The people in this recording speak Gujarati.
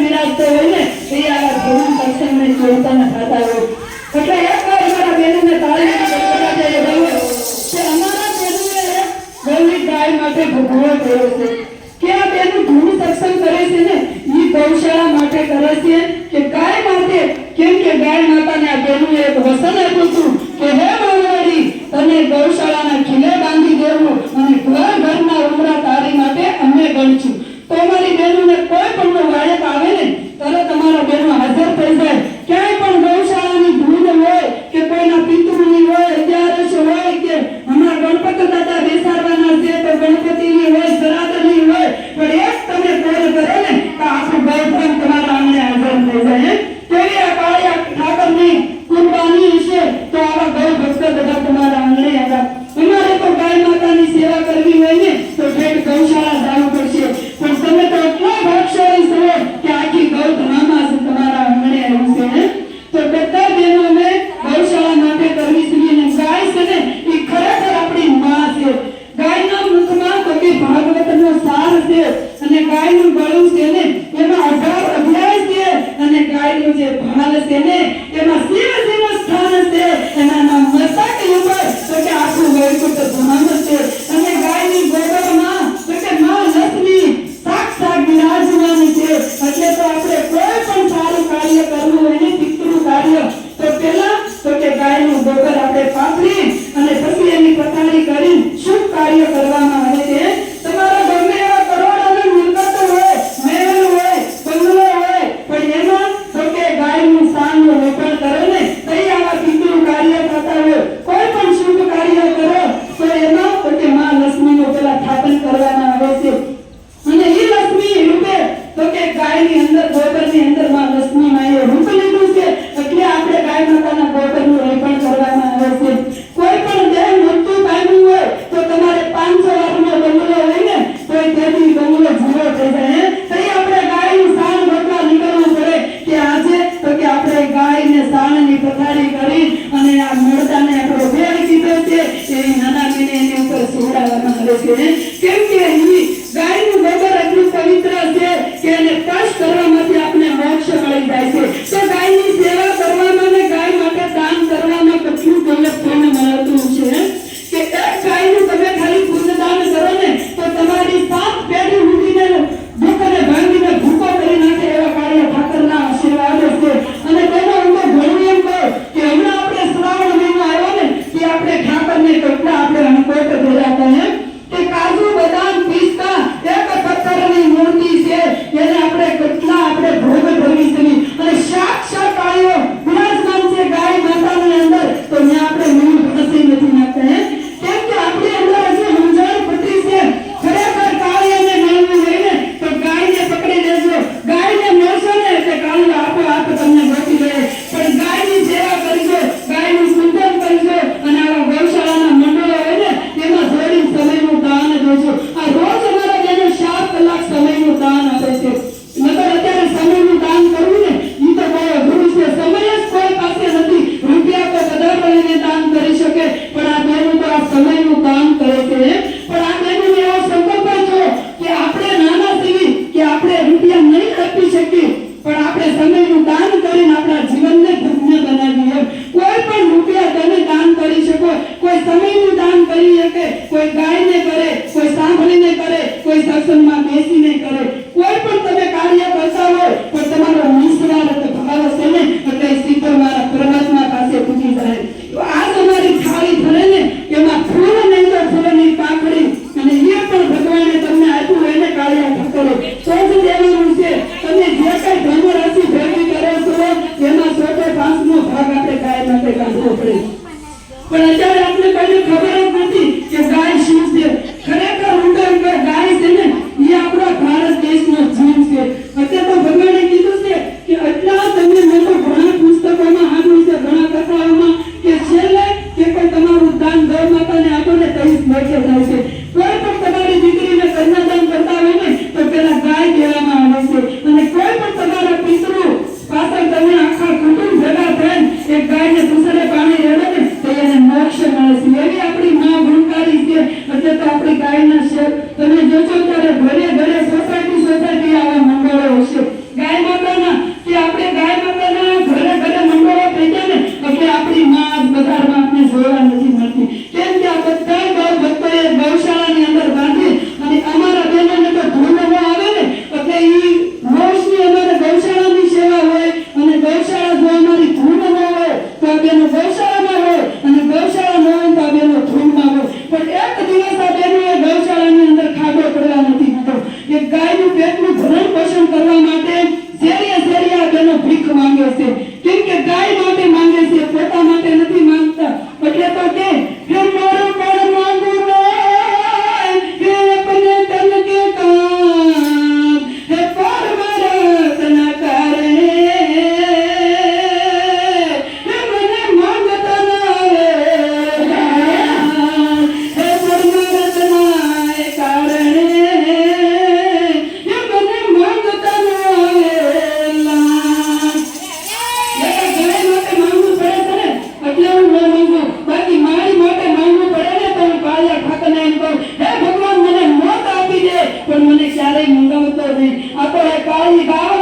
બિરાજતો હોય ને તે આવા ગુરુ સત્સંગને જોતાને થતા હોય. એટલે એક વાર અમારા બહેનોને તાળી કે અમારા બહેનોએ ગૌરી ગાય માટે ભગવો થયો છે. કે આ બહેનો ગુરુ સત્સંગ કરે છે ને એ ગૌશાળા માટે કરે છે કે ગાય માટે? કેમ કે ગાય માતાને આ બહેનોએ એક વસન આપ્યું હતું કે, હે ગૌવાળી તને ગૌશાળાના अंदर पेपर अंदर मैं लक्ष्मी माया रूप लेकर tersemat નહીં આ તો એ